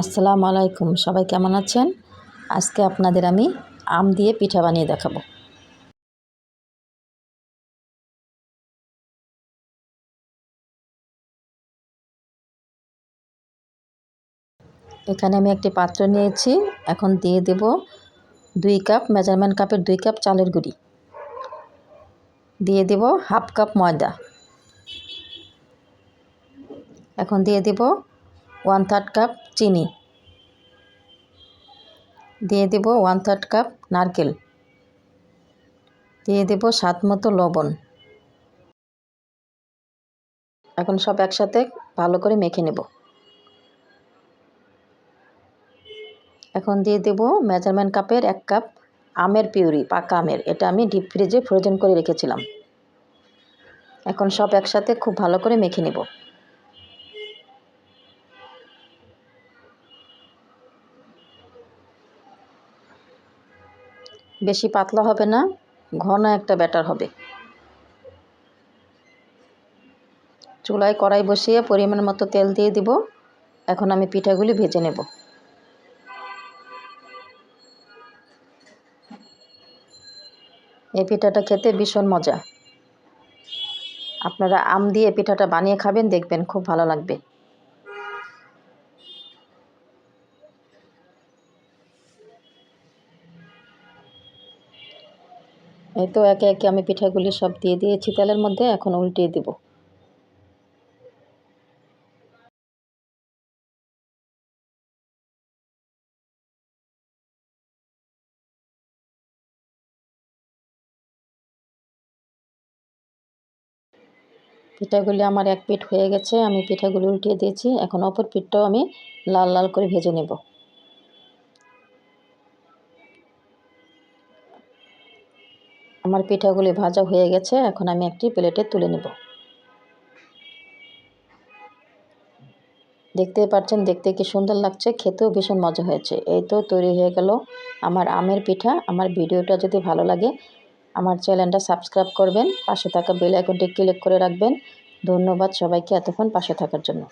আসসালামু আলাইকুম, সবাই কেমন আছেন? আজকে আপনাদের আমি আম দিয়ে পিঠা বানিয়ে দেখাবো। এখানে আমি একটি পাত্র নিয়েছি, এখন দিয়ে দেব দুই কাপ, মেজারমেন্ট কাপের দুই কাপ চালের গুঁড়ি। দিয়ে দেব হাফ কাপ ময়দা। এখন দিয়ে দেব ওয়ান থার্ড কাপ চিনি। দিয়ে দেব ওয়ান থার্ড কাপ নারকেল। দিয়ে দেব স্বাদ মতো লবণ। এখন সব একসাথে ভালো করে মেখে নেব। এখন দিয়ে দেব মেজারমেন্ট কাপের এক কাপ আমের পিউরি, পাকা আমের। এটা আমি ডিপ ফ্রিজে ফ্রোজেন করে রেখেছিলাম। এখন সব একসাথে খুব ভালো করে মেখে নেব। বেশি পাতলা হবে না, ঘন একটা ব্যাটার হবে। চুলায় কড়াই বসিয়ে পরিমাণ মতো তেল দিয়ে দিব। এখন আমি পিঠাগুলি ভেজে নেব। এই পিঠাটা খেতে ভীষণ মজা। আপনারা আম দিয়ে পিঠাটা বানিয়ে খাবেন, দেখবেন খুব ভালো লাগবে। এই তো একে একে আমি পিঠাগুলি সব দিয়ে দিয়েছি, তেলের মধ্যে এখন উল্টিয়ে দেব। পিঠাগুলি আমার এক পিঠ হয়ে গেছে, আমি পিঠাগুলি উল্টিয়ে দিয়েছি, এখন অপর পিঠটাও আমি লাল লাল করে ভেজে নেব। আমার পিঠাগুলি ভাজা হয়ে গেছে, এখন আমি একটি প্লেটে তুলে নেব। দেখতেই পাচ্ছেন, দেখতে কি সুন্দর লাগছে, খেতেও ভীষণ মজা হয়েছে। এই তো তৈরি হয়ে গেল আমার আমের পিঠা। আমার ভিডিওটা যদি ভালো লাগে, আমার চ্যানেলটা সাবস্ক্রাইব করবেন, পাশে থাকা বেল আইকনটি ক্লিক করে রাখবেন। ধন্যবাদ সবাইকে এতক্ষণ পাশে থাকার জন্য।